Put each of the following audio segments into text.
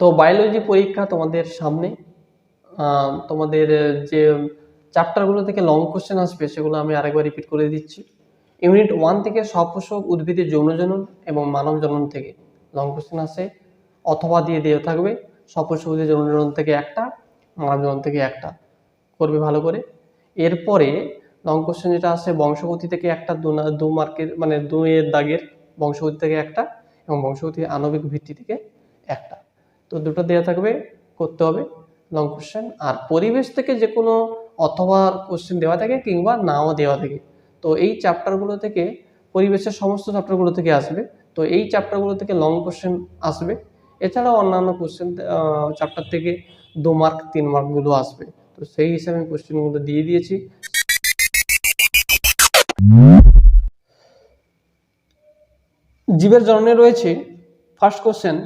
তো বায়োলজি পরীক্ষা তোমাদের সামনে তোমাদের যে চ্যাপ্টারগুলো থেকে লং কোশ্চেন আসবে সেগুলো আমি আরেকবার রিপিট করে দিচ্ছি। ইউনিট ওয়ান থেকে সপোষক উদ্ভিদের যৌন জনন এবং মানব জনন থেকে লং কোশ্চেন আসে। অথবা দিয়ে দেওয়া থাকবে সপোষক উদ্ভিদের যৌন জনন থেকে একটা, মানব জনন থেকে একটা। করবে ভালো করে। এরপরে লং কোশ্চেন যেটা আসে, বংশগতি থেকে একটা, দু দু মার্কের মানে দুইয়ের দাগের বংশগতি থেকে একটা এবং বংশগতি আণবিক ভিত্তি থেকে একটা। তো দুটো দেওয়া থাকবে, করতে হবে। লং কোশ্চেন আর পরিবেশ থেকে যে কোনো অথবা কোশ্চেন দেওয়া থাকে কিংবা নাও দেওয়া থাকে। তো এই চ্যাপ্টারগুলো থেকে পরিবেশের সমস্ত চ্যাপ্টারগুলো থেকে আসবে। তো এই চ্যাপ্টারগুলো থেকে লং কোশ্চেন আসবে। এছাড়াও অন্যান্য কোশ্চেন চ্যাপ্টার থেকে দু মার্ক তিন মার্কগুলো আসবে। তো সেই হিসাবে আমি কোশ্চেনগুলো দিয়ে দিয়েছি। জীবের জননে রয়েছে ফার্স্ট কোশ্চেন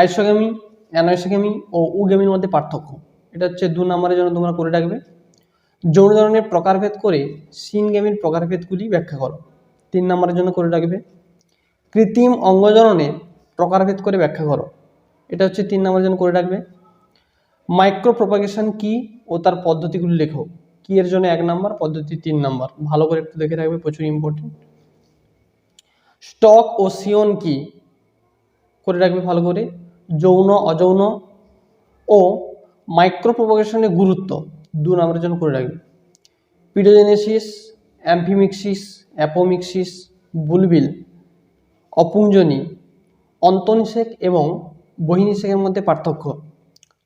আইসোগ্যামি অ্যানাইসোগ্যামি ও উগ্যামির মধ্যে পার্থক্য। এটা হচ্ছে দু নম্বরের জন্য তোমরা করে রাখবে। যৌন ধরনের প্রকারভেদ করে সিনগ্যামির প্রকারভেদগুলি ব্যাখ্যা করো। তিন নম্বরের জন্য করে রাখবে। কৃত্রিম অঙ্গজননের প্রকারভেদ করে ব্যাখ্যা করো। এটা হচ্ছে তিন নম্বরের জন্য করে রাখবে। মাইক্রো প্রপাগেশন কী ও তার পদ্ধতিগুলি লেখো। কি এর জন্য এক নাম্বার, পদ্ধতি তিন নাম্বার। ভালো করে একটু দেখে রাখবে, প্রচুর ইম্পর্টেন্ট স্টক ও সিয়ন কি? করে রাখবে ভালো করে। যৌন, অযৌন ও মাইক্রো প্রপাগেশনের গুরুত্ব। দু নম্বরের জন্য করে রাখবে পিডোজেনেসিস অ্যাম্ফিমিক্সিস অ্যাপোমিক্সিস বুলবিল অপুঞ্জনী, অন্তনিষেক এবং বহিনিষেকের মধ্যে পার্থক্য।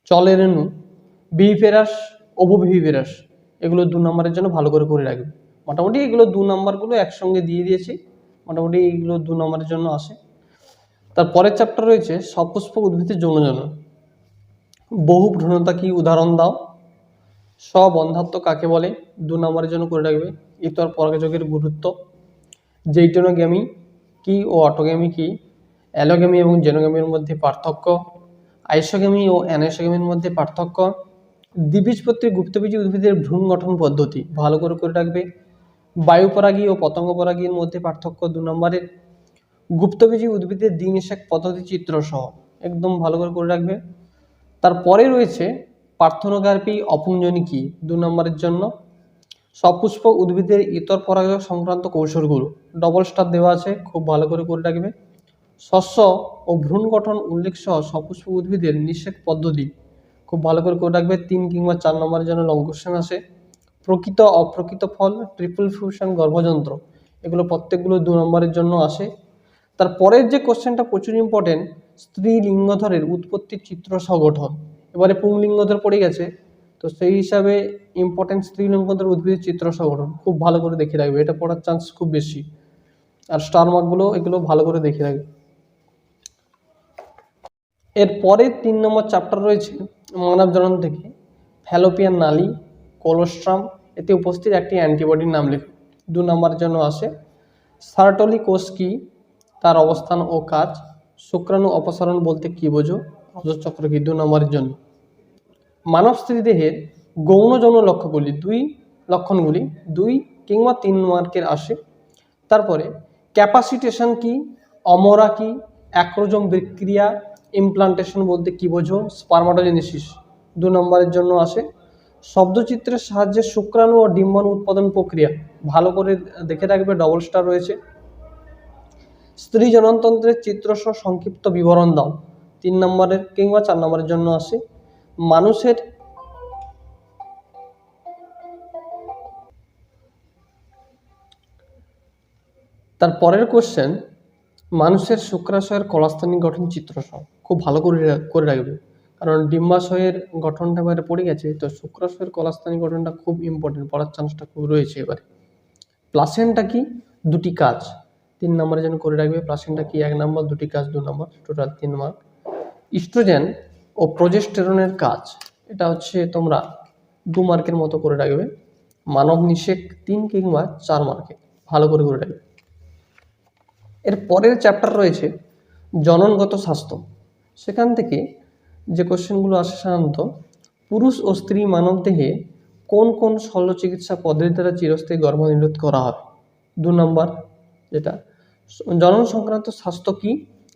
চলের রেণু বিহিফেরাস ওভোবিহিফেরাস এগুলো দু নম্বরের জন্য ভালো করে করে রাখবে। মোটামুটি এগুলো দু নম্বরগুলো একসঙ্গে দিয়ে দিয়েছি। মোটামুটি এইগুলো দু নম্বরের জন্য আসে। তার পরের চ্যাপ্টার রয়েছে, সপুষ্পক উদ্ভিদের যৌনজনন। বহু ভ্রূণতা কি উদাহরণ দাও। স্ববন্ধাত্ম কাকে বলে? দু নম্বরের জন্য করে রাখবে। ইতর পরাগযোগের গুরুত্ব। জৈটনোগ্যামি কি ও অটোগ্যামি কি? অ্যালোগ্যামি এবং জেনোগ্যামির মধ্যে পার্থক্য। আইসোগ্যামি ও অ্যানাইসোগ্যামির মধ্যে পার্থক্য। দ্বিবীজপত্রী গুপ্তবীজী উদ্ভিদের ভ্রূণ গঠন পদ্ধতি, ভালো করে করে রাখবে। বায়ুপরাগী ও পতঙ্গপরাগীর মধ্যে পার্থক্য দু নম্বরের। গুপ্তবীজী উদ্ভিদের দিন দ্বিনিষেক পদ্ধতি চিত্র সহ, একদম ভালো করে করে রাখবে। তারপরে রয়েছে পার্থনোগার্পি অপুঞ্জনী কি, দু নম্বরের জন্য। সপুষ্পক উদ্ভিদের ইতর পরাগক সংক্রান্ত কৌশলগুলো ডবল স্টার দেওয়া আছে, খুব ভালো করে করে রাখবে। শস্য ও ভ্রূণ গঠন উল্লেখ সহ সপুষ্পক উদ্ভিদের নিষেক পদ্ধতি, খুব ভালো করে করে রাখবে। তিন কিংবা চার নম্বরের জন্য লং কোশ্চেন আসে প্রকৃত অপ্রকৃত ফল ট্রিপল ফিউশন গর্ভযন্ত্র, এগুলো প্রত্যেকগুলো দু নম্বরের জন্য আসে। তারপরের যে কোশ্চেনটা প্রচুর ইম্পর্টেন্ট স্ত্রী লিঙ্গধরের উৎপত্তির চিত্র সংগঠন। এবারে পুংলিঙ্গধর পড়ে গেছে, তো সেই হিসাবে ইম্পর্টেন্ট স্ত্রী লিঙ্গধর উদ্ভিদের চিত্র সংগঠন খুব ভালো করে দেখে রাখবে। এটা পড়ার চান্স খুব বেশি। আর স্টার মার্কগুলো এগুলো ভালো করে দেখে রাখবে। এর পরে তিন নম্বর চ্যাপ্টার রয়েছে, মানব জনন থেকে। ফ্যালোপিয়ান নালি কোলোস্ট্রাম এতে উপস্থিত একটি অ্যান্টিবডির নাম লেখো। দু নম্বরের জন্য আসে সার্টলি কোষ কি? তার অবস্থান ও কাজ। শুক্রাণু অপসারণ বলতে কি বোঝো? রজতচক্র কি দু নম্বরের জন্য। মানব স্ত্রী দেহের গৌণ যৌন লক্ষ্যগুলি দুই লক্ষণগুলি দুই কিংবা তিন মার্কের আসে। তারপরে ক্যাপাসিটেশন কি? অমরা কি? অ্যাক্রোজম বিক্রিয়া? ইমপ্লান্টেশন বলতে কি বোঝো? স্পার্মাটোজেনেসিস দু নম্বরের জন্য আসে। শব্দচিত্রের সাহায্যে শুক্রাণু ও ডিম্বাণু উৎপাদন প্রক্রিয়া। ভালো করে দেখে রাখবে ডবল স্টার রয়েছে। স্ত্রী জননতন্ত্রের চিত্রসহ সংক্ষিপ্ত বিবরণ দাও। তিন নম্বরের কিংবা চার নম্বরের জন্য আসে, মানুষের তার পরের কোশ্চেন মানুষের শুক্রাশয়ের কলাস্থানিক গঠন চিত্রসহ। খুব ভালো করে করে রাখবে। কারণ ডিম্বাশয়ের গঠনটা এবারে পড়ে গেছে, তো শুক্রাশয়ের কলাস্থানিক গঠনটা খুব ইম্পর্টেন্ট পড়ার চান্সটা খুব রয়েছে এবারে। প্লাসেন্টা কি? দুটি কাজ। তিন নম্বরের যেন করে রাখবে, প্লাসেন্টা কি এক নম্বর, দুটি কাজ দু নম্বর, টোটাল তিন মার্ক ইস্ট্রোজেন ও প্রজেস্টেরনের কাজ, এটা হচ্ছে তোমরা দু মার্কের মতো করে রাখবে। মানব নিষেক তিন কিংবা চার মার্কে ভালো করে করে রাখবে। এর পরের চ্যাপ্টার রয়েছে জননগত স্বাস্থ্য। সেখান থেকে যে কোশ্চেনগুলো আসে সাধারণত, পুরুষ ও স্ত্রী মানব দেহে কোন কোন শল্য চিকিৎসা পদ্ধতি দ্বারা চিরস্থায়ী গর্ভনিরোধ করা হয় দু নম্বর, যেটা জনন সংক্রান্ত স্বাস্থ্য কি?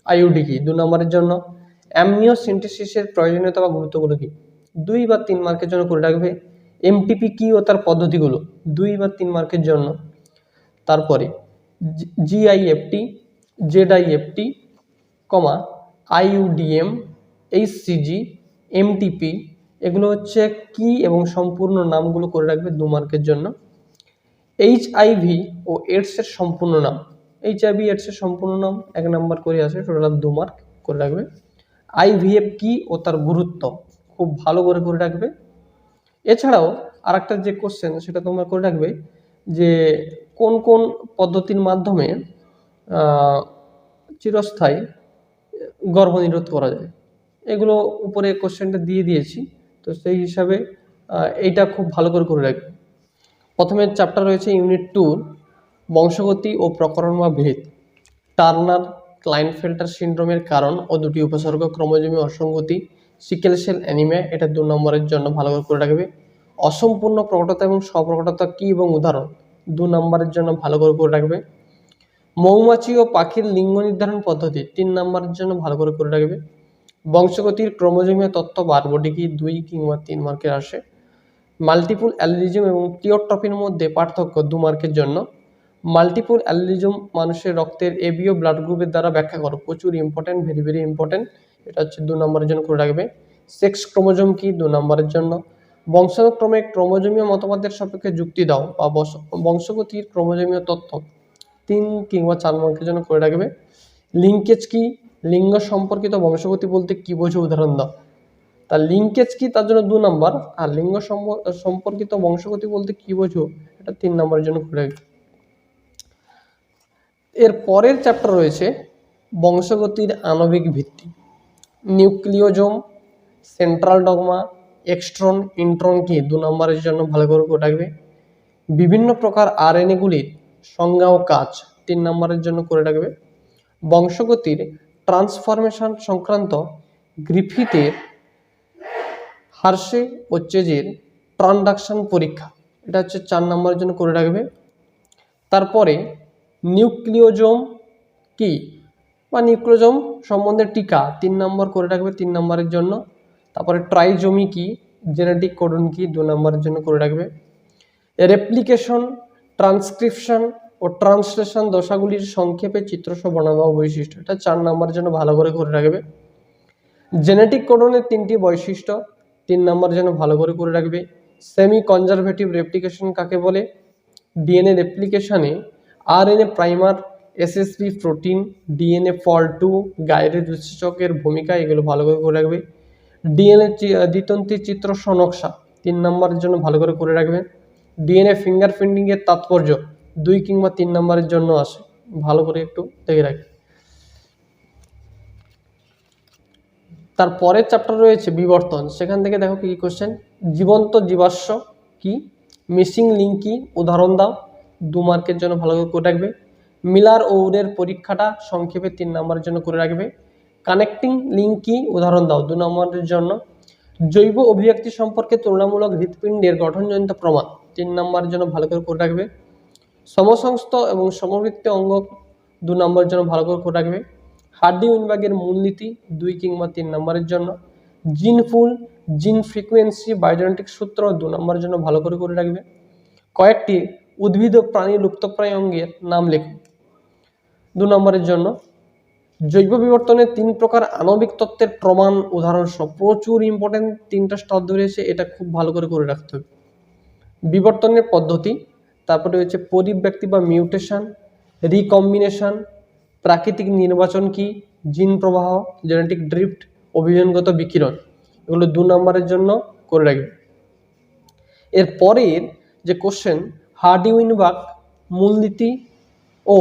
আইউডি কি? দু নম্বরের জন্য অ্যামনিও অ্যামনিওসিন্থেসিসের প্রয়োজনীয়তা বা গুরুত্বগুলো কি? দুই বা তিন মার্কের জন্য করে রাখবে। এমটিপি কি ও তার পদ্ধতিগুলো? দুই বা তিন মার্কের জন্য। তারপরে GIFT ZIFT comma IUDM HCG MTP এগুলো হচ্ছে কি এবং সম্পূর্ণ নামগুলো করে রাখবে দু মার্কের জন্য। এইচআইভি ও এডসের সম্পূর্ণ নাম। এইচআইভি এডসের সম্পূর্ণ নাম এক নাম্বার করে আসে টোটাল দু মার্ক করে রাখবে। আইভিএফ কি ও তার গুরুত্ব খুব ভালো করে করে রাখবে। এছাড়াও আর একটা যে কোশ্চেন সেটা তোমরা করে রাখবে যে কোন কোন পদ্ধতির মাধ্যমে চিরস্থায়ী গর্ভনিরোধ করা যায়। এগুলো উপরে কোশ্চেনটা দিয়ে দিয়েছি, তো সেই হিসাবে এইটা খুব ভালো করে করে রাখবে। প্রথমে চ্যাপ্টার রয়েছে ইউনিট টুর বংশগতি ও প্রকরণ বা ভেদ টার্নার ক্লাইনফেল্টার সিন্ড্রোমের কারণ ও দুটি উপসর্গ ক্রমজমি অসঙ্গতি, সিকেল সেল অ্যানিমিয়া, এটা দু নম্বরের জন্য ভালো করে রাখবে। অসম্পূর্ণ প্রকটতা এবং স্বপ্রকটতা কী এবং উদাহরণ? দু নম্বরের জন্য ভালো করে করে রাখবে। মৌমাছি ও পাখির লিঙ্গ নির্ধারণ পদ্ধতি, তিন নম্বরের জন্য ভালো করে করে রাখবে। বংশগতির ক্রমজমীয় তত্ত্ব বারবটি কি দুই কিংবা তিন মার্কের আসে। মাল্টিপুল অ্যালিজম এবং টিওট্রপির মধ্যে পার্থক্য দু মার্কের জন্য। মাল্টিপুল অ্যালিজম মানুষের রক্তের এবিও ব্লাড গ্রুপের দ্বারা ব্যাখ্যা করো। প্রচুর ইম্পর্টেন্ট ভেরি ভেরি ইম্পর্টেন্ট এটা হচ্ছে দু নম্বরের জন্য করে রাখবে। সেক্স ক্রোমোজোম কি? দু নম্বরের জন্য। বংশানুক্রমে ক্রোমোজোমীয় মতবাদের সাপেক্ষে যুক্তি দাও বা বংশ- বংশগতির ক্রোমোজোমীয় তথ্য তিন কিংবা চার মার্কের জন্য করে রাখবে। লিঙ্কেজ কি? লিঙ্গ সম্পর্কিত বংশগতি বলতে কি বোঝো? উদাহরণ দাও। তার লিঙ্কেজ কি? তার জন্য দু নম্বর। আর লিঙ্গ সম্পর্কিত বংশগতি বলতে কি বোঝো? এটা তিন নম্বরের জন্য করে রাখবে। এর পরের চ্যাপ্টার রয়েছে বংশগতির আণবিক ভিত্তি। Nucleosome central dogma exon intron কি দু নম্বরের জন্য ভালো করে রাখবে বিভিন্ন প্রকার আর আরএনএগুলির সংজ্ঞা ও কাজ তিন নম্বরের জন্য করে রাখবে বংশগতির ট্রান্সফরমেশন সংক্রান্ত গ্রিফিথের হার্সে ও চেজের ট্রানডাকশন পরীক্ষা, এটা হচ্ছে চার নম্বরের জন্য করে রাখবে তারপরে নিউক্লিওজোম কি? বা নিউক্লিওজোম সম্বন্ধে টিকা, তিন নম্বর করে রাখবে তিন নম্বরের জন্য। তারপরে ট্রাইজোমি কি? জেনেটিক কোডন কি? দু নম্বরের জন্য করে রাখবে। রেপ্লিকেশন, ট্রান্সক্রিপশন ও ট্রান্সলেশন দশাগুলির সংক্ষেপে চিত্রসহ বর্ণনা ও বৈশিষ্ট্য। এটা চার নম্বরের জন্য ভালো করে করে রাখবে। জেনেটিক কোডনের তিনটি বৈশিষ্ট্য তিন নম্বরের জন্য ভালো করে করে রাখবে। সেমি কনজারভেটিভ রেপ্লিকেশন কাকে বলে? DNA রেপ্লিকেশনে RNA primer SSP protein, DNA ফল টু গাইডের উৎসেচকের ভূমিকা, এগুলো ভালো করে করে রাখবে। ডিএনএ দ্বিতন্ত্রী চিত্র নকশা তিন নম্বরের জন্য ভালো করে করে রাখবে। ডিএনএ ফিঙ্গারপ্রিন্টিংয়ের তাৎপর্য, দুই কিংবা তিন নম্বরের জন্য আসে, ভালো করে একটু দেখে রাখবে তার পরের চ্যাপ্টার রয়েছে বিবর্তন, সেখান থেকে দেখো কি কোশ্চেন জীবন্ত জীবাশ্ম কি? মিসিং লিঙ্ক কি? উদাহরণ দাও। দু মার্কের জন্য ভালো করে রাখবে। মিলার ওউরের পরীক্ষাটা সংক্ষেপে তিন নম্বরের জন্য করে রাখবে। কানেক্টিং লিঙ্ক কি উদাহরণ দাও, দু নম্বরের জন্য। জৈব অভিব্যক্তি সম্পর্কে তুলনামূলক হৃৎপিণ্ডের গঠনজনিত প্রমাণ, তিন নম্বরের জন্য ভালো করে করে রাখবে। সমসংস্থ এবং সমবৃত্ত অঙ্গ দু নম্বরের জন্য ভালো করে করে রাখবে। হার্ডি উইনবাগের মূলনীতি দুই কিংবা তিন নম্বরের জন্য। জিন ফুল, জিন ফ্রিকোয়েন্সি, বায়োজেনেটিক সূত্র দু নম্বরের জন্য ভালো করে করে রাখবে। কয়েকটি উদ্ভিদ ও প্রাণী লুপ্তপ্রায় অঙ্গের নাম লেখো। দু নম্বরের জন্য, জৈব বিবর্তনের তিন প্রকার আণবিক তত্ত্বের প্রমাণ উদাহরণ সহ প্রচুর ইম্পর্টেন্ট তিনটা স্তর ধরেছে এটা খুব ভালো করে করে রাখতে হবে। বিবর্তনের পদ্ধতি, তারপরে হচ্ছে পরিব্যক্তি বা মিউটেশন রিকম্বিনেশন প্রাকৃতিক নির্বাচন কি জিন প্রবাহ জেনেটিক ড্রিফট অভিযানগত বিকিরণ, এগুলো দু নম্বরের জন্য করে রাখবে। এর পরের যে কোশ্চেন হার্ডি মূলনীতি ও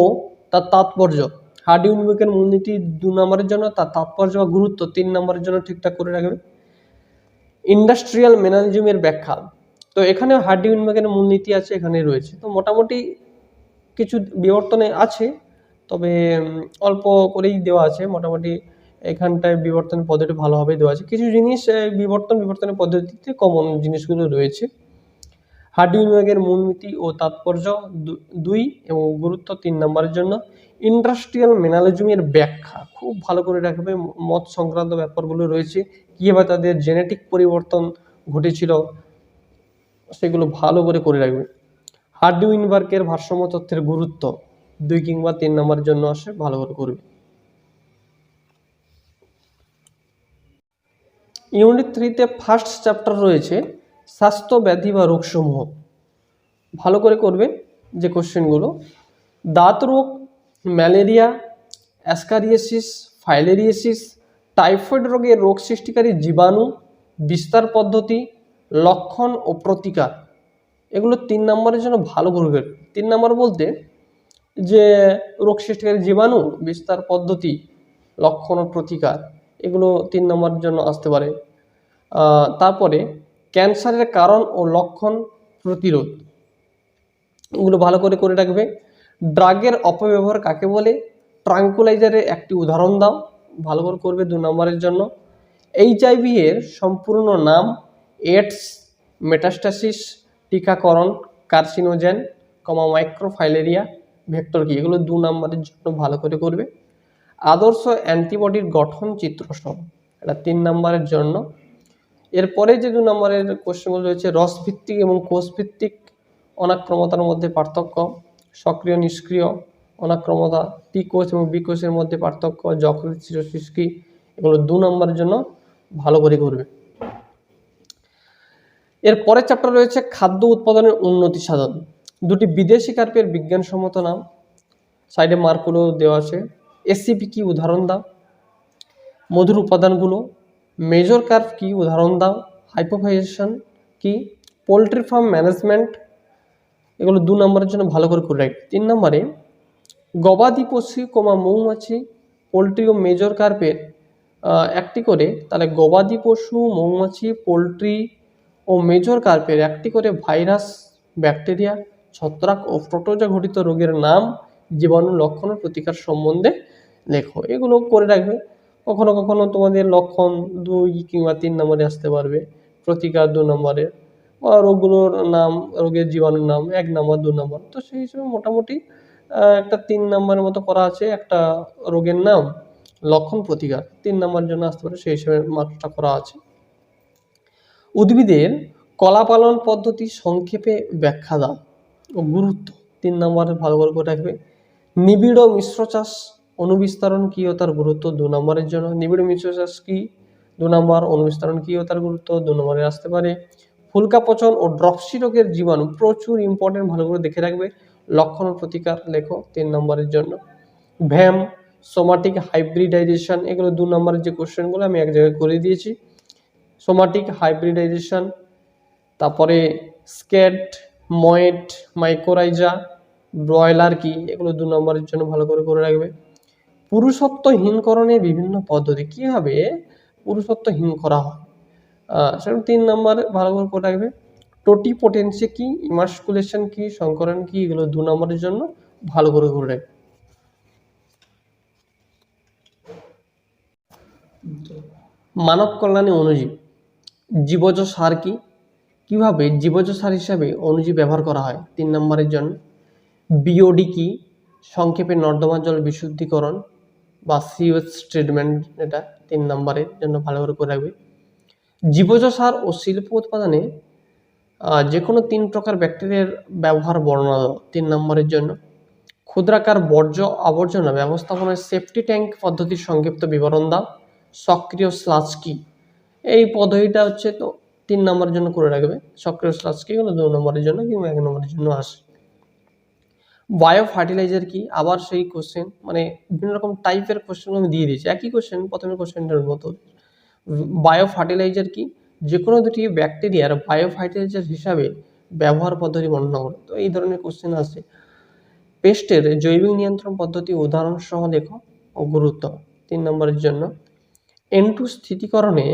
তার তাৎপর্য। হার্ডি মূলনীতি দু নম্বরের জন্য, তার তাৎপর্য বা গুরুত্ব তিন নম্বরের জন্য ঠিকঠাক করে রাখবে। ইন্ডাস্ট্রিয়াল ম্যানালিজমের ব্যাখ্যা। তো এখানে হার্ডি মূলনীতি আছে এখানে রয়েছে। তো মোটামুটি কিছু বিবর্তনে আছে, তবে অল্প করেই দেওয়া আছে। মোটামুটি এখানটায় বিবর্তন পদ্ধতি ভালোভাবে দেওয়া আছে। কিছু জিনিস বিবর্তন, বিবর্তনের পদ্ধতিতে কমন জিনিসগুলো রয়েছে। হার্ডি বিভাগের মূলনীতি ও তাৎপর্য দুই এবং গুরুত্ব তিন নম্বরের জন্য ইন্ডাস্ট্রিয়াল মেনালিজমের ব্যাখ্যা। খুব ভালো করে রাখবে। মত সংক্রান্ত ব্যাপারগুলো রয়েছে। কীভাবে তাদের জেনেটিক পরিবর্তন ঘটেছিল সেগুলো ভালো করে করে রাখবে। হার্ডি উইনবার্গের ভারসাম্য তথ্যের গুরুত্ব দুই কিংবা তিন নম্বরের জন্য আসে, ভালো করে করবে। ইউনিট থ্রিতে ফার্স্ট চ্যাপ্টার রয়েছে স্বাস্থ্য ব্যাধি বা রোগসমূহ। ভালো করে করবে যে কোশ্চেনগুলো। দাঁত রোগ, ম্যালেরিয়া, অ্যাসকারিয়েসিস, ফাইলেরিয়েসিস, টাইফয়েড রোগের রোগ সৃষ্টিকারী জীবাণু, বিস্তার পদ্ধতি, লক্ষণ ও প্রতিকার। এগুলো তিন নম্বরের জন্য ভালো করবে তিন নম্বর বলতে যে রোগ সৃষ্টিকারী জীবাণু, বিস্তার পদ্ধতি, লক্ষণ ও প্রতিকার, এগুলো তিন নম্বরের জন্য আসতে পারে। তারপরে ক্যান্সারের কারণ ও লক্ষণ প্রতিরোধ। এগুলো ভালো করে করে রাখবে। ড্রাগের অপব্যবহার কাকে বলে? ট্রাঙ্কুলাইজারের একটি উদাহরণ দাও। ভালো করে করবে দু নম্বরের জন্য। এইচআইভি এর সম্পূর্ণ নাম এডস মেটাস্টাসিস টিকাকরণ কার্সিনোজেন কমা মাইক্রোফাইলেরিয়া ভেক্টর কি? এগুলো দু নম্বরের জন্য ভালো করে করবে। আদর্শ অ্যান্টিবডির গঠন চিত্রসহ। এটা তিন নম্বরের জন্য। এরপরে যে দু নম্বরের কোশ্চেনগুলো রয়েছে, রসভিত্তিক এবং কোষভিত্তিক অনাক্রমতার মধ্যে পার্থক্য, সক্রিয়, নিষ্ক্রিয় অনাক্রমতা টি কোষ এবং বি কোষের মধ্যে পার্থক্য যকৃত কি এগুলো দু নম্বরের জন্য ভালো করে করবে। এর পরের চ্যাপ্টার রয়েছে খাদ্য উৎপাদনের উন্নতি সাধন। দুটি বিদেশি কার্পের বিজ্ঞানসম্মত নাম। সাইডে মার্কগুলো দেওয়া আছে। এসিপি কি উদাহরণ দাও? মধুর উপাদানগুলো মেজর কার্ভ কি? উদাহরণ দাও। হাইপোফাইজেশন কি? পোলট্রি ফার্ম ম্যানেজমেন্ট এগুলো দু নম্বরের জন্য ভালো করে করে রাখবে। তিন নম্বরে, গবাদি পশু কমা মৌমাছি পোলট্রি ও মেজর কার্পের একটি করে, তাহলে গবাদি পশু, মৌমাছি পোলট্রি ও মেজর কার্পের একটি করে ভাইরাস ব্যাকটেরিয়া ছত্রাক ও প্রোটোজা ঘটিত রোগের নাম জীবাণু লক্ষণ প্রতিকার সম্বন্ধে লেখো। এগুলো করে রাখবে। কখনো কখনো তোমাদের লক্ষণ দুই কিংবা তিন নম্বরে আসতে পারবে। প্রতিকার দু নম্বরে বা রোগগুলোর নাম, রোগের জীবাণুর নাম, এক নম্বর, দু নম্বর। তো সেই হিসেবে মোটামুটি একটা তিন নম্বরের মতো করা আছে। একটা রোগের নাম লক্ষণ প্রতিকার। তিন নম্বরের জন্য আসতে পারে, সেই হিসেবে মার্কটা করা আছে। উদ্ভিদের কলা পালন পদ্ধতি সংক্ষেপে ব্যাখ্যা দাও। ও গুরুত্ব। তিন নম্বরে ভালো করে রাখবে। নিবিড় মিশ্র চাষ অনুবিস্তারণ কি ও তার গুরুত্ব দু নম্বরের জন্য? নিবিড় চাষ কি? দু নম্বর, অনুবিস্তারণ কি ও তার গুরুত্ব দু নম্বরে আসতে পারে। ফুলকা পচন ও ড্রপসি রোগের জীবাণু প্রচুর ইম্পর্টেন্ট ভালো করে দেখে রাখবে। লক্ষণ ও প্রতিকার লেখো তিন নম্বরের জন্য। ভ্যাম সোমাটিক হাইব্রিডাইজেশন এগুলো দু নম্বরের যে কোশ্চেনগুলো আমি এক জায়গায় করে দিয়েছি। সোমাটিক হাইব্রিডাইজেশন তারপরে স্কেট ময়েট মাইক্রোরাইজা ব্রয়লার কি? এগুলো দু নম্বরের জন্য ভালো করে করে রাখবে। পুরুষত্বহীনকরণের বিভিন্ন পদ্ধতি। কীভাবে পুরুষত্বহীন করা হয়। সেরকম তিন নম্বরে ভালো করে করে রাখবে। টোটি পোটেন্সি কি? ইমার্সকুলেশন কি? সংকরণ কি? এগুলো দু নম্বরের জন্য ভালো করে করে রাখবে। মানব কল্যাণে অনুজীব। জীবজ সার কি? কীভাবে জীবজ সার হিসাবে অনুজীব ব্যবহার করা হয়? তিন নম্বরের জন্য। বিওডি কি? সংক্ষেপে নর্দমা জল বিশুদ্ধিকরণ। বা সিওএস ট্রিটমেন্ট এটা তিন নম্বরের জন্য ভালো করে করে রাখবে। জীবজ সার ও শিল্প উৎপাদনে যে কোনো তিন প্রকার ব্যাকটেরিয়ার ব্যবহার বর্ণনা তিন নম্বরের জন্য, ক্ষুদ্রাকার বর্জ্য আবর্জনা ব্যবস্থাপনায় সেফটি ট্যাঙ্ক পদ্ধতির সংক্ষিপ্ত বিবরণ দাও। সক্রিয় স্লাচ কি এই পদ্ধতিটা হচ্ছে তো তিন নম্বরের জন্য করে রাখবে। সক্রিয় স্লাচ কি দু নম্বরের জন্য কিংবা এক নম্বরের জন্য আসে। বায়ো ফার্টিলাইজার কি? আবার সেই কোশ্চেন মানে বিভিন্ন রকম টাইপের কোশ্চেন আমি দিয়ে দিয়েছি। একই কোশ্চেন প্রথমে কোশ্চেনটার মতো বায়ো ফার্টিলাইজার কি? যে কোনো দুটি ব্যাকটেরিয়ার বায়ো ফার্টিলাইজার হিসাবে ব্যবহার পদ্ধতি বর্ণনা করো। তো এই ধরনের কোশ্চেন আছে। পেস্টের জৈবিক নিয়ন্ত্রণ পদ্ধতি উদাহরণ সহ লেখো ও গুরুত্ব। তিন নম্বরের জন্য এন্টু স্থিতিকরণে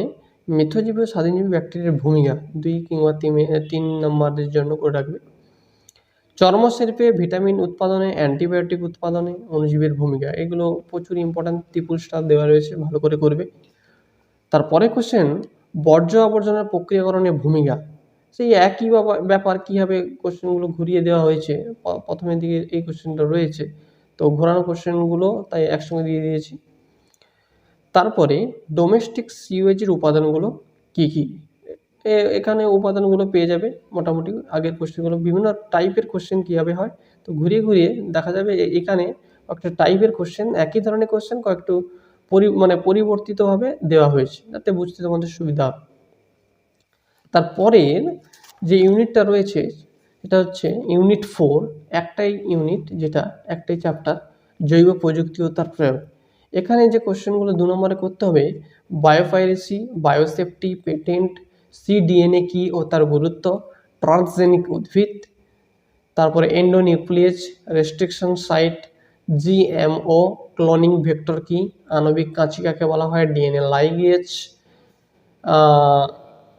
মিথজীবী স্বাধীনজীবী ব্যাকটেরিয়ার ভূমিকা। দুই কিংবা তিন তিন নম্বরের জন্য করে রাখবে। চর্মশিল্পে ভিটামিন উৎপাদনে, অ্যান্টিবায়োটিক উৎপাদনে অণুজীবের ভূমিকা, এগুলো প্রচুর ইম্পর্ট্যান্ট ত্রিপুল স্টার দেওয়া রয়েছে, ভালো করে করবে। তারপরে কোশ্চেন বর্জ্য আবর্জনার প্রক্রিয়াকরণের ভূমিকা। সেই একই ব্যাপার কীভাবে কোশ্চেনগুলো ঘুরিয়ে দেওয়া হয়েছে প্রথমের দিকে এই কোশ্চেনটা রয়েছে। তো ঘোরানো কোশ্চেনগুলো তাই একসঙ্গে দিয়ে দিয়েছি। তারপরে ডোমেস্টিক সিওয়েজের উপাদানগুলো কি কি? এখানে উপাদানগুলো পেয়ে যাবে মোটামুটি আগের কোশ্চেনগুলো বিভিন্ন টাইপের কোশ্চেন কীভাবে হয়? তো ঘুরিয়ে ঘুরিয়ে দেখা যাবে এখানে একটা টাইপের কোশ্চেন একই ধরনের কোশ্চেন কয়েকটু পরি মানে পরিবর্তিতভাবে দেওয়া হয়েছে, যাতে বুঝতে তোমাদের সুবিধা হবে। তারপরের যে ইউনিটটা রয়েছে এটা হচ্ছে ইউনিট ফোর একটাই ইউনিট যেটা, একটাই চ্যাপ্টার জৈব প্রযুক্তি ও তার প্রয়োগ। এখানে যে কোশ্চেনগুলো দু নম্বরে করতে হবে বায়োপাইরেসি বায়োসেফটি পেটেন্ট সিডিএনএ কি ও তার গুরুত্ব? ট্রান্সজেনিক উদ্ভিদ, তারপরে endonuclease restriction site GMO cloning vector কি? আণবিক কাঁচি কাকে বলা হয়? ডিএনএ লাইগেজ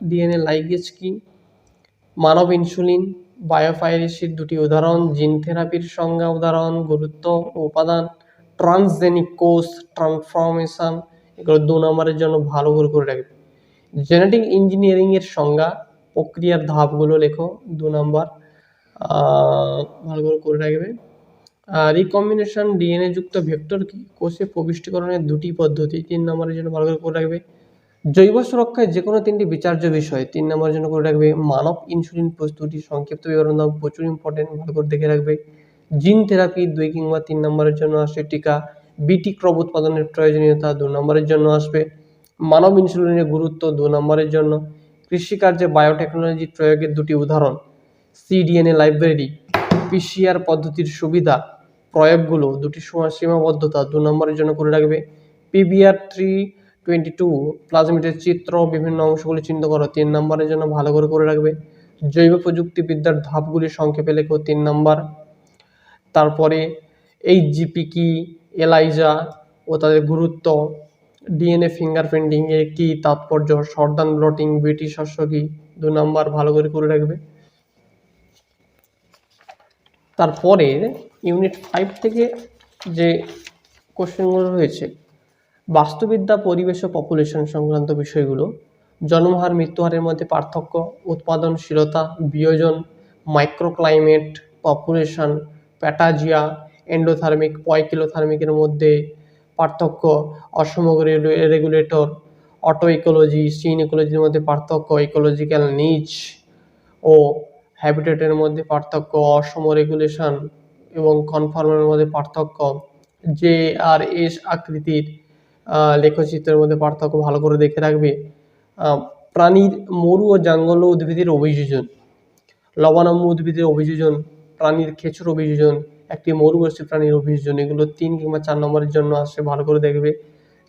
ডিএনএ লাইগেজ কি? মানব ইনসুলিন, বায়োপাইরেসির দুটি উদাহরণ, জিন থেরাপির সংজ্ঞা উদাহরণ, গুরুত্ব উপাদান, ট্রান্সজেনিক কোষ, ট্রান্সফরমেশন, এগুলো দু নম্বরের জন্য ভালো করে করে রাখবে। জেনেটিক ইঞ্জিনিয়ারিং এর সংজ্ঞা, প্রক্রিয়ার ধাপগুলো লেখো, দু নম্বর। ভালো করে করে রাখবে। রিকম্বিনেশন ডিএনএ যুক্ত ভেক্টর কি? কোষে প্রবিষ্টিকরণের দুটি পদ্ধতি, তিন নম্বরের জন্য ভালো করে করে রাখবে। জৈব সুরক্ষায় যে কোনো তিনটি বিচার্য বিষয়, তিন নম্বরের জন্য করে রাখবে। মানব ইনসুলিন প্রস্তুতি, সংক্ষিপ্ত বিবরণ দাও, প্রচুর ইম্পর্টেন্ট ভালো করে দেখে রাখবে। জিন থেরাপি দুই কিংবা তিন নম্বরের জন্য আসবে টিকা। বিটি ক্রব উৎপাদনের প্রয়োজনীয়তা দু নম্বরের জন্য আসবে। মানব ইনসুলিনের গুরুত্ব দু নম্বরের জন্য কৃষিকার্যে বায়োটেকনোলজি প্রয়োগের দুটি উদাহরণ সিডিএনএ লাইব্রেরি পিসিআর পদ্ধতির সুবিধা প্রয়োগগুলো দুটি সীমাবদ্ধতা দু নম্বরের জন্য করে রাখবে। পিবিআর থ্রি টোয়েন্টি টু প্লাজমিটের চিত্র বিভিন্ন অংশগুলি চিহ্নিত করো, তিন নম্বরের জন্য ভালো করে করে রাখবে। জৈব প্রযুক্তিবিদ্যার ধাপগুলি সংক্ষেপে লেখো, তিন নম্বর। তারপরে এইচ জিপি কি, এলাইজা ও তাদের গুরুত্ব ডিএনএ ফিঙ্গারপ্রিন্টিং এর কি তাৎপর্য? সর্দান ব্লটিং বিটি শস্য কি? দু নম্বর ভালো করে করে রাখবে। তারপরে ইউনিট ফাইভ থেকে যে কোশ্চেনগুলো রয়েছে, বাস্তুবিদ্যা, পরিবেশ ও পপুলেশন সংক্রান্ত বিষয়গুলো, জন্মহার, মৃত্যুহারের মধ্যে পার্থক্য, উৎপাদনশীলতা, বিয়োজন, মাইক্রোক্লাইমেট, পপুলেশন, প্যাটাজিয়া, এন্ডোথার্মিক, পয়কিলোথার্মিকের মধ্যে পার্থক্য অসমগ্র রেগুলেটর অটো ইকোলজি সিন ইকোলজির মধ্যে পার্থক্য ইকোলজিক্যাল নিচ ও হ্যাবিটেটের মধ্যে পার্থক্য, অসম রেগুলেশন এবং কনফার্মের মধ্যে পার্থক্য জে আর এস আকৃতির লেখচিত্রের মধ্যে পার্থক্য ভালো করে দেখে রাখবে। প্রাণীর মরু ও জাঙ্গল উদ্ভিদের অভিযোজন লবণাম্য উদ্ভিদের অভিযোজন, প্রাণীর খেচুর অভিযোজন একটি মরুবর্ষী প্রাণীর অভিযোজন এগুলো তিন কিংবা চার নম্বরের জন্য আসে। ভালো করে দেখবে।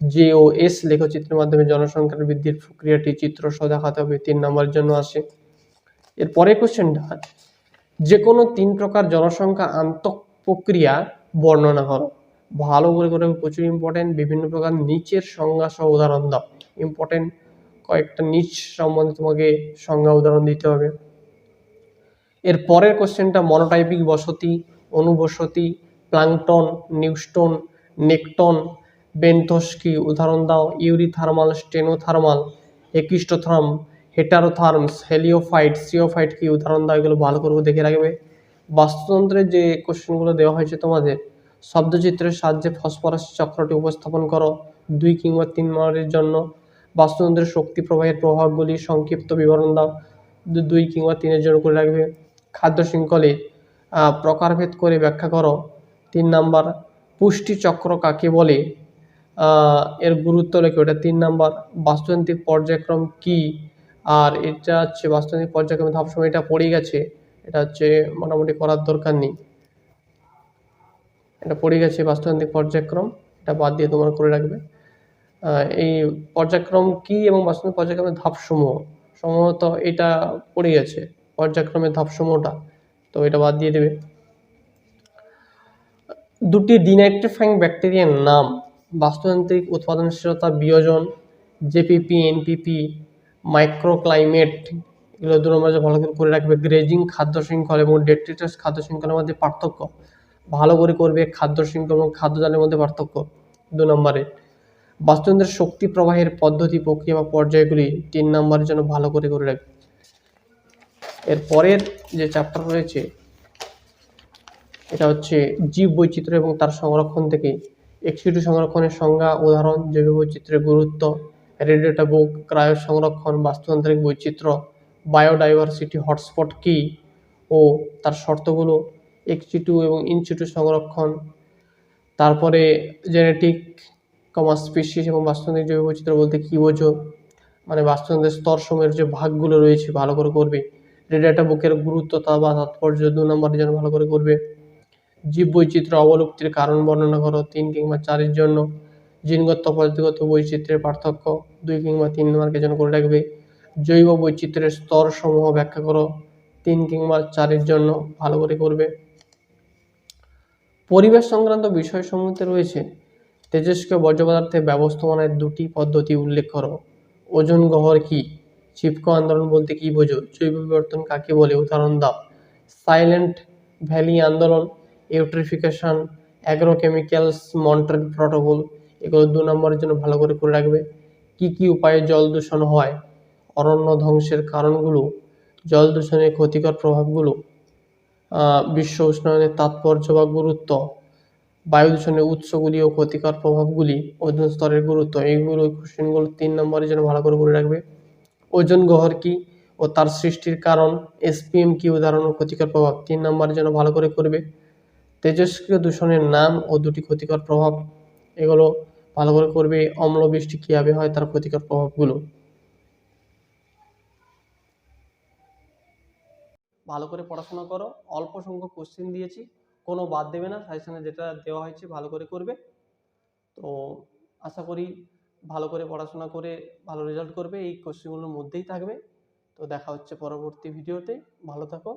জে ও এস লেখচিত্রের মাধ্যমে জনসংখ্যার বৃদ্ধির প্রক্রিয়াটি চিত্র সহ দেখাতে হবে তিন নম্বরের জন্য আসে। এর পরের কোশ্চেনটা যে কোনো তিন প্রকার জনসংখ্যা আন্তঃ প্রক্রিয়া বর্ণনা করো। ভালো করে করে প্রচুর ইম্পর্টেন্ট বিভিন্ন প্রকার নিচের সংজ্ঞা সহ উদাহরণ দাও। ইম্পর্টেন্ট কয়েকটা নিচ সম্বন্ধে তোমাকে সংজ্ঞা উদাহরণ দিতে হবে। এর পরের কোশ্চেনটা মনোটাইপিক বসতি অনুবসতি, প্লাংটন, নিউস্টোন, নেকটন, বেন্থস্কি উদাহরণ দাও ইউরিথার্মাল, স্টেনোথার্মাল, একিস্টোথার্ম, হেটারোথার্মস, হেলিওফাইট, সিওফাইট কি উদাহরণ দাও এগুলো ভালো করে দেখে রাখবে। বাস্তুতন্ত্রের যে কোশ্চেনগুলো দেওয়া হয়েছে তোমাদের, শব্দচিত্রের সাহায্যে ফসফরাস চক্রটি উপস্থাপন করো দুই কিংবা তিন মাসের জন্য। বাস্তুতন্ত্রের শক্তি প্রবাহের প্রভাবগুলি সংক্ষিপ্ত বিবরণ দাও দুই কিংবা তিনের জন্য করে রাখবে। খাদ্য শৃঙ্খলে প্রকারভেদ করে ব্যাখ্যা করো। তিন নাম্বার, পুষ্টি চক্র কাকে বলে? এর গুরুত্ব লেখো। এটা তিন নাম্বার, বাস্তুতান্ত্রিক পর্যায়ক্রম কি? আর এটা হচ্ছে বাস্তুতান্ত্রিক পর্যায়ক্রম ধাপ সময় এটা পড়ে গেছে। এটা হচ্ছে মোটামুটি করার দরকার নেই। এটা পড়ে গেছে বাস্তুতান্ত্রিক পর্যায়ক্রম। এটা বাদ দিয়ে তোমার করে রাখবে। এই পর্যায়ক্রম কি এবং বাস্তুতান্ত্রিক পর্যায়ক্রমের ধাপসমূহ? সম্ভবত এটা পড়ে গেছে, পর্যায়ক্রমের ধাপসমূহটা। তো এটা বাদ দিয়ে দেবে। দুটি ডিনাইট্রিফাইং ব্যাকটেরিয়ার নাম, বাস্তুতান্ত্রিক উৎপাদনশীলতা, বিয়োজন, জেপিপি, এনপিপি, মাইক্রোক্লাইমেট, এগুলো দু নম্বরে ভালো করে করে রাখবে, গ্রেজিং খাদ্য শৃঙ্খল এবং ডেট্রিটাস খাদ্য শৃঙ্খলের মধ্যে পার্থক্য। ভালো করে করবে খাদ্য শৃঙ্খল এবং খাদ্যজালের মধ্যে পার্থক্য। দু নম্বরে, বাস্তুতন্ত্রের শক্তি প্রবাহের পদ্ধতি, প্রক্রিয়া বা পর্যায়গুলি তিন নম্বরের জন্য ভালো করে করে রাখবে। এর পরের যে চ্যাপ্টার রয়েছে, এটা হচ্ছে জীব বৈচিত্র্য এবং তার সংরক্ষণ থেকে। এক্সিটু সংরক্ষণের সংজ্ঞা, উদাহরণ, জৈব বৈচিত্র্যের গুরুত্ব রেডিওটা বুক ক্রায় সংরক্ষণ বাস্তুতান্ত্রিক বৈচিত্র্য, বায়োডাইভার্সিটি হটস্পট কী, ও তার শর্তগুলো এক্সিটু এবং ইনসিটু সংরক্ষণ, তারপরে জেনেটিক কমার স্পিসিস এবং বাস্তুতান্ত্রিক জৈব বৈচিত্র্য বলতে কী বোঝো মানে বাস্তুতন্ত্রের স্তর সময়ের যে ভাগগুলো রয়েছে, ভালো করে করবে। রেডিয়াটা বুকের গুরুত্বতা বা তাৎপর্য দু নম্বরের জন্য ভালো করে করবে। জীব বৈচিত্র্য অবলুপ্তির কারণ বর্ণনা করো, তিন কিংবা চারের জন্য। জিনগত পদ্ধতিগত বৈচিত্র্যের পার্থক্য দুই কিংবা তিন মার্কের জন্য করে রাখবে। জৈব বৈচিত্র্যের স্তর সমূহ ব্যাখ্যা করো, তিন কিংবা চারের জন্য ভালো করে করবে। পরিবেশ সংক্রান্ত বিষয় বিষয়সমূহতে রয়েছে, তেজস্ক্রিয় বর্জ্য পদার্থের ব্যবস্থাপনার দুটি পদ্ধতি উল্লেখ করো। ওজন গহ্বর কি? চিপকো আন্দোলন বলতে কি বোঝো? জৈব বিবর্তন কাকে বলে? উদাহরণ, দাও। সাইলেন্ট ভ্যালি আন্দোলন ইউট্রিফিকেশন অ্যাগ্রোকেমিক্যালস মন্ট্রেল প্রটোকল এগুলো দু নম্বরের জন্য ভালো করে করে রাখবে। কি কি উপায়ে জল দূষণ হয়? অরণ্য ধ্বংসের কারণগুলো, জল দূষণের ক্ষতিকর প্রভাবগুলো বিশ্ব উষ্ণায়নের তাৎপর্য বা গুরুত্ব, বায়ু দূষণের উৎসগুলি ও ক্ষতিকর প্রভাবগুলি ওজন স্তরের গুরুত্ব, এইগুলো কোশ্চেনগুলো তিন নম্বরের জন্য ভালো করে করে রাখবে। ওজন গহ্বর কি ও তার সৃষ্টির কারণ এসপিএম কি উদাহরণ ও ক্ষতিকর প্রভাব? তিন নম্বরের জন্য ভালো করে করবে। তেজস্ক্রিয় দূষণের নাম ও দুটি ক্ষতিকর প্রভাব। এগুলো ভালো করে করবে, অম্ল বৃষ্টি কীভাবে হয় তার ক্ষতিকর প্রভাবগুলো। ভালো করে পড়াশোনা করো। অল্প সংখ্যক কোশ্চেন দিয়েছি, কোনো বাদ দেবে না। সাজেশনে যেটা দেওয়া হয়েছে ভালো করে করবে। তো আশা করি ভালো করে পড়াশোনা করে ভালো রেজাল্ট করবে, এই কোশ্চেনগুলোর মধ্যেই থাকবে। তো দেখা হচ্ছে পরবর্তী ভিডিওতে ভালো থাকো।